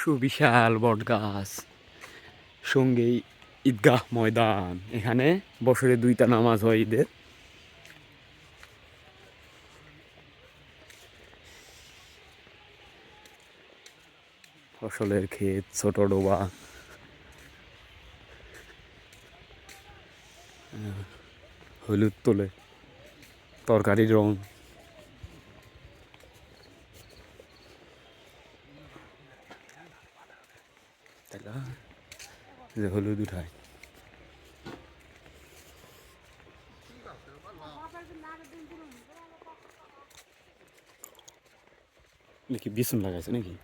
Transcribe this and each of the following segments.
সুবিশাল বট গাছ সঙ্গেই ঈদগাহ ময়দান। এখানে বছরে দুইটা নামাজ হয় ঈদের। ফসলের ক্ষেত, ছোট ডোবা। হলুদ তোলে। তরকারির রং। তাই না? যে হলুদ উঠায় নাকি বিছুন লাগাইছে নাকি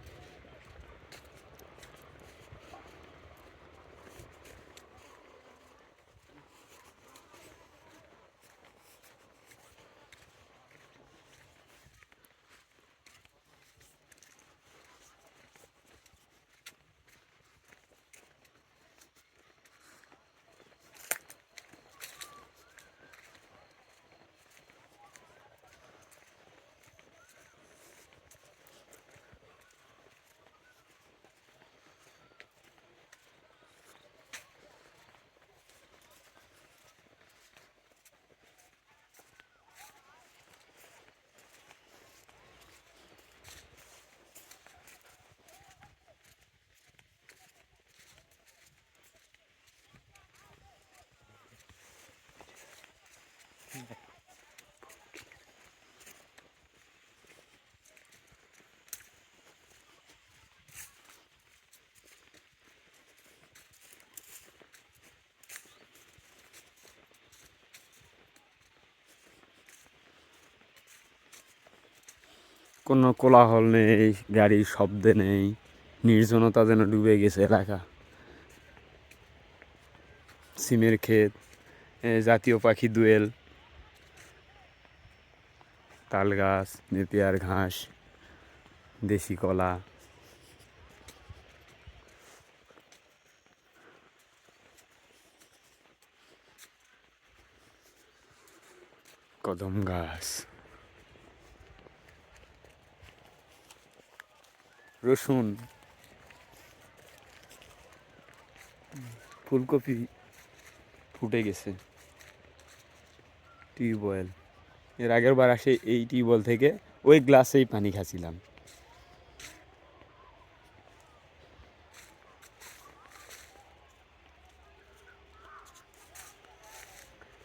কোনো কোলাহল নেই, গাড়ির শব্দ নেই, নির্জনতা যেন ডুবে গেছে এলাকা। সিমের ক্ষেত জাতীয় পাখি দুয়েল তাল গাছ নেপিয়ার ঘাস, দেশি কলা। কদম গাছ। রসুন, ফুলকপি ফুটে গেছে টিউবওয়েল এর আগের বার আসে এই টিউবওয়েল থেকে ওই গ্লাসেই পানি খাচ্ছিলাম।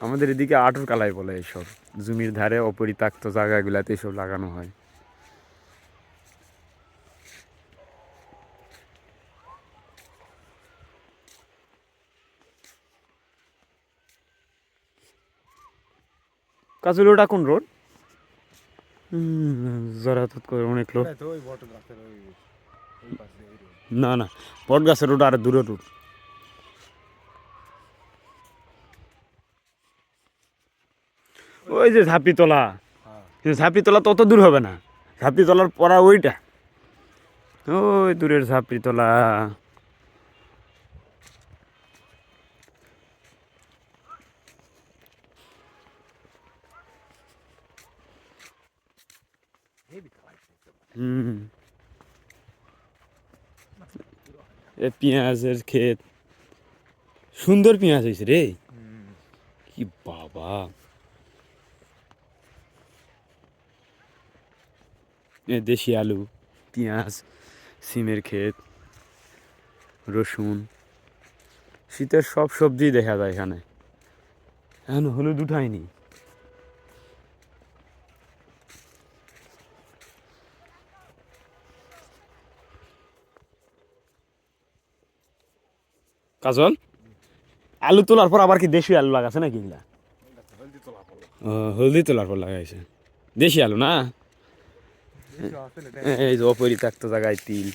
আমাদের এদিকে আটর কালাই বলে এইসব জমির ধারে অপরিত্যক্ত জায়গাগুলাতে এসব লাগানো হয়। কাজল ওটা কোন রোড জরাতত করে অনেক লোক। road। না না বট গাছের রোড আর দূরের রোড ওই যে ঝাঁপিতলা। হ্যাঁ। কিন্তু ঝাঁপিতলা তত দূর হবে না। ঝাঁপিতলার পরা ওইটা। ওই দূরের ঝাঁপিতলা। পেঁয়াজের ক্ষেত। সুন্দর পেঁয়াজ হয়েছে রে। কি বাবা। দেশি আলু, পেঁয়াজ, সিমের ক্ষেত, রসুন। শীতের সব সবজি দেখা যায় এখানে। এখন হলুদ উঠায়নি। কাজল? আলু তোলার পর আবার কি দেশি আলু লাগাছে নাকি এগুলা? হলদি তোলার পর লাগাইছে। দেশি আলু না? এই যে অপরি থাকতো জায়গায় তিল।